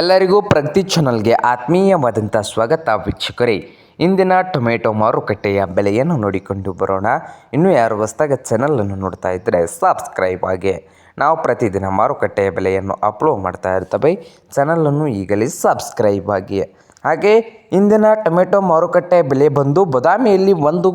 ಎಲ್ಲರಿಗೂ ಪ್ರಗತಿ ಚಾನಲ್ಗೆ ಆತ್ಮೀಯವಾದಂಥ ಸ್ವಾಗತ ವೀಕ್ಷಕರೇ. ಇಂದಿನ ಟೊಮೆಟೊ ಮಾರುಕಟ್ಟೆಯ ಬೆಲೆಯನ್ನು ನೋಡಿಕೊಂಡು ಬರೋಣ. ಇನ್ನೂ ಯಾರು ಹೊಸ್ತಾಗ ಚಾನಲನ್ನು ನೋಡ್ತಾ ಇದ್ದರೆ ಸಬ್ಸ್ಕ್ರೈಬ್ ಆಗಿ. ನಾವು ಪ್ರತಿದಿನ ಮಾರುಕಟ್ಟೆಯ ಬೆಲೆಯನ್ನು ಅಪ್ಲೋಡ್ ಮಾಡ್ತಾ ಇರ್ತವೆ. ಚಾನಲನ್ನು ಈಗಲೇ ಸಬ್ಸ್ಕ್ರೈಬ್ ಆಗಿ. ಹಾಗೆ ಇಂದಿನ ಟೊಮೆಟೊ ಮಾರುಕಟ್ಟೆ ಬೆಲೆ ಬಂದು ಬದಾಮಿಯಲ್ಲಿ ಒಂದು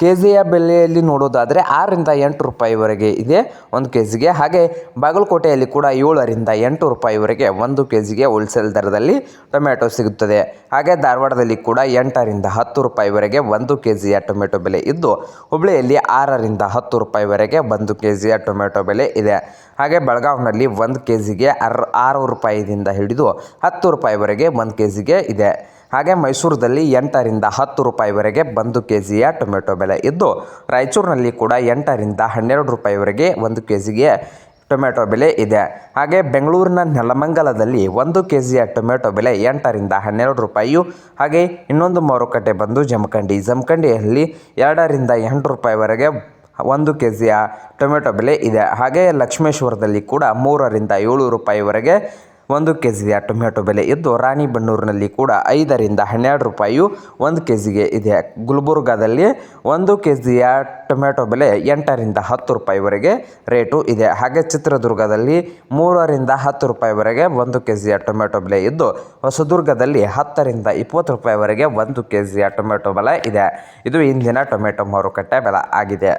ಕೆ ಜಿಯ ಬೆಲೆಯಲ್ಲಿ ನೋಡೋದಾದರೆ ಆರರಿಂದ ಎಂಟು ರೂಪಾಯಿವರೆಗೆ ಇದೆ ಒಂದು ಕೆ ಜಿಗೆ ಹಾಗೆ ಬಾಗಲಕೋಟೆಯಲ್ಲಿ ಕೂಡ ಏಳರಿಂದ ಎಂಟು ರೂಪಾಯಿವರೆಗೆ ಒಂದು ಕೆ ಜಿಗೆ ಹೋಲ್ಸೇಲ್ ದರದಲ್ಲಿ ಟೊಮೆಟೊ ಸಿಗುತ್ತದೆ. ಹಾಗೆ ಧಾರವಾಡದಲ್ಲಿ ಕೂಡ ಎಂಟರಿಂದ ಹತ್ತು ರೂಪಾಯಿವರೆಗೆ ಒಂದು ಕೆ ಜಿಯ ಟೊಮೆಟೊ ಬೆಲೆ ಇದ್ದು, ಹುಬ್ಳಿಯಲ್ಲಿ ಆರರಿಂದ ಹತ್ತು ರೂಪಾಯಿವರೆಗೆ ಒಂದು ಕೆ ಜಿಯ ಟೊಮೆಟೊ ಬೆಲೆ ಇದೆ. ಹಾಗೆ ಬೆಳಗಾವ್ನಲ್ಲಿ ಒಂದು ಕೆ ಜಿಗೆ ಅರ್ ಆರು ರೂಪಾಯಿದಿಂದ ಹಿಡಿದು ಹತ್ತು ರೂಪಾಯಿವರೆಗೆ ಒಂದು ಕೆ ಜಿಗೆ ಇದೆ. ಹಾಗೆ ಮೈಸೂರಿನಲ್ಲಿ ಎಂಟರಿಂದ ಹತ್ತು ರೂಪಾಯಿವರೆಗೆ ಒಂದು ಕೆ ಜಿಯ ಟೊಮೆಟೊ ಬೆಲೆ ಇದ್ದು, ರಾಯಚೂರಿನಲ್ಲಿ ಕೂಡ ಎಂಟರಿಂದ ಹನ್ನೆರಡು ರೂಪಾಯಿವರೆಗೆ ಒಂದು ಕೆ ಜಿಗೆ ಟೊಮೆಟೊ ಬೆಲೆ ಇದೆ. ಹಾಗೆ ಬೆಂಗಳೂರಿನ ನೆಲಮಂಗಲದಲ್ಲಿ ಒಂದು ಕೆ ಜಿಯ ಟೊಮೆಟೊ ಬೆಲೆ ಎಂಟರಿಂದ ಹನ್ನೆರಡು ರೂಪಾಯಿಯು, ಹಾಗೆ ಇನ್ನೊಂದು ಮಾರುಕಟ್ಟೆ ಬಂದು ಜಮಖಂಡಿ. ಜಮಖಂಡಿಯಲ್ಲಿ ಎರಡರಿಂದ ಎಂಟು ರೂಪಾಯಿವರೆಗೆ ಒಂದು ಕೆ ಜಿಯ ಟೊಮೆಟೊ ಬೆಲೆ ಇದೆ. ಹಾಗೆ ಲಕ್ಷ್ಮೇಶ್ವರದಲ್ಲಿ ಕೂಡ ಮೂರರಿಂದ ಏಳು ರೂಪಾಯಿವರೆಗೆ ಒಂದು ಕೆ ಜಿಯ ಟೊಮೆಟೊ ಬೆಲೆ ಇದ್ದು, ರಾಣಿಬೆನ್ನೂರಿನಲ್ಲಿ ಕೂಡ ಐದರಿಂದ ಹನ್ನೆರಡು ರೂಪಾಯಿಯು ಒಂದು ಕೆ ಜಿಗೆ ಇದೆ. ಗುಲ್ಬರ್ಗಾದಲ್ಲಿ ಒಂದು ಕೆ ಜಿಯ ಟೊಮೆಟೊ ಬೆಲೆ ಎಂಟರಿಂದ ಹತ್ತು ರೂಪಾಯಿವರೆಗೆ ರೇಟು ಇದೆ. ಹಾಗೆ ಚಿತ್ರದುರ್ಗದಲ್ಲಿ ಮೂರರಿಂದ ಹತ್ತು ರೂಪಾಯಿವರೆಗೆ ಒಂದು ಕೆ ಜಿಯ ಟೊಮೆಟೊ ಬೆಲೆ ಇದ್ದು, ಹೊಸದುರ್ಗದಲ್ಲಿ ಹತ್ತರಿಂದ ಇಪ್ಪತ್ತು ರೂಪಾಯಿವರೆಗೆ ಒಂದು ಕೆ ಜಿಯ ಟೊಮೆಟೊ ಬೆಲೆ ಇದೆ. ಇದು ಇಂದಿನ ಟೊಮೆಟೊ ಮಾರುಕಟ್ಟೆ ಬೆಲೆ ಆಗಿದೆ.